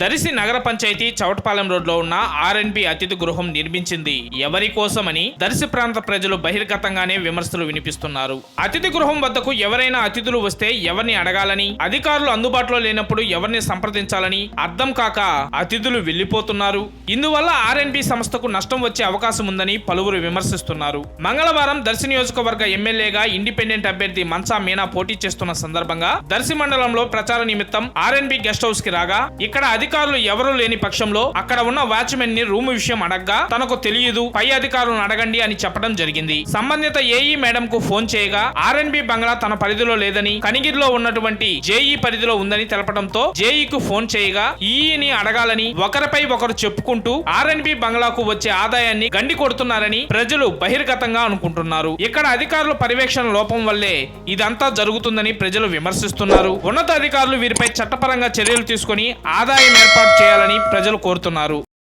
దరిసి నగర పంచాయతీ చౌటపాలెం రోడ్లో ఉన్న ఆర్ఎన్బి అతిథి గృహం నిర్మించింది ఎవరి కోసమని దర్శి ప్రాంత ప్రజలు బహిర్గతంగానే విమర్శలు వినిపిస్తున్నారు. అతిథి గృహం వద్దకు ఎవరైనా అతిథులు వస్తే ఎవరిని అడగాలని అధికారులు అందుబాటులో లేనప్పుడు ఎవరిని సంప్రదించాలని అర్థం కాక అతిథులు వెళ్ళిపోతున్నారు ఇందువల్ల ఆర్ఎన్బి సంస్థకు నష్టం వచ్చే అవకాశం ఉందని పలువురు విమర్శిస్తున్నారు. మంగళవారం దర్శి నియోజకవర్గ ఎమ్మెల్యేగా ఇండిపెండెంట్ అభ్యర్థి మన్సా మీనా పోటీ చేస్తున్న సందర్భంగా దర్శి మండలంలో ప్రచార నిమిత్తం ఆర్ఎన్బి గెస్ట్ హౌస్కి రాగా ఇక్కడ అధికారులు ఎవరూ లేని పక్షంలో అక్కడ ఉన్న వాచ్మెన్ని రూమ్ విషయం అడగ్గా తనకు తెలియదు పై అధికారులను అడగండి అని చెప్పడం జరిగింది. సంబంధిత ఏఈ మేడం కు ఫోన్ చేయగా ఆర్ఎన్బి బంగ్లా తన పరిధిలో లేదని కనిగిరిలో ఉన్నటువంటి జేఈ పరిధిలో ఉందని తెలపడంతో జేఈకు ఫోన్ చేయగా ఈఈని అడగాలని ఒకరిపై ఒకరు చెప్పుకుంటూ ఆర్ఎన్బి బంగ్లాకు వచ్చే ఆదాయాన్ని గండి కొడుతున్నారని ప్రజలు బహిర్గతంగా అనుకుంటున్నారు. ఇక్కడ అధికారుల పర్యవేక్షణ లోపం వల్లే ఇదంతా జరుగుతుందని ప్రజలు విమర్శిస్తున్నారు. ఉన్నతాధికారులు వీరిపై చట్టపరంగా చర్యలు తీసుకొని ఆదాయం ఏర్పాటు చేయాలని ప్రజలు కోరుతున్నారు.